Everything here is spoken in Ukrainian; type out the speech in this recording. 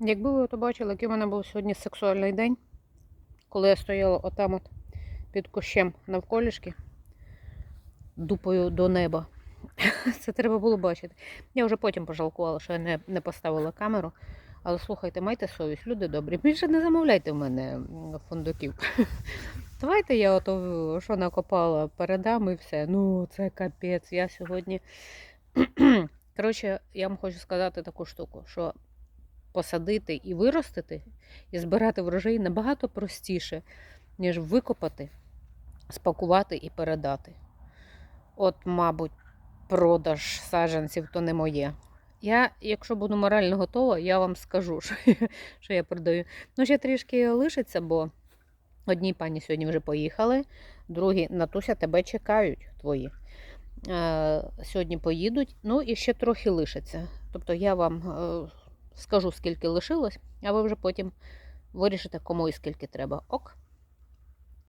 Якби ви то бачили, який у мене був сьогодні сексуальний день, коли я стояла отам от під кущем навколішки, дупою до неба. Це треба було бачити. Я вже потім пожалкувала, що я не, не поставила камеру. Але слухайте, майте совість, люди добрі. Більше не замовляйте в мене фундуків. Давайте я ото, що накопала, передам і все. Ну, це капець. Я сьогодні. Коротше, я вам хочу сказати таку штуку, що посадити і виростити, і збирати врожай набагато простіше, ніж викопати, спакувати і передати. От, мабуть, продаж саджанців то не моє. Я, якщо буду морально готова, я вам скажу, що я, що я продаю. Ну, ще трішки лишиться, бо одній пані сьогодні вже поїхали, другі Натуся тебе чекають твої. Е, сьогодні поїдуть, ну і ще трохи лишиться. Тобто я вам е, скажу, скільки лишилось, а ви вже потім вирішите, кому і скільки треба. Ок.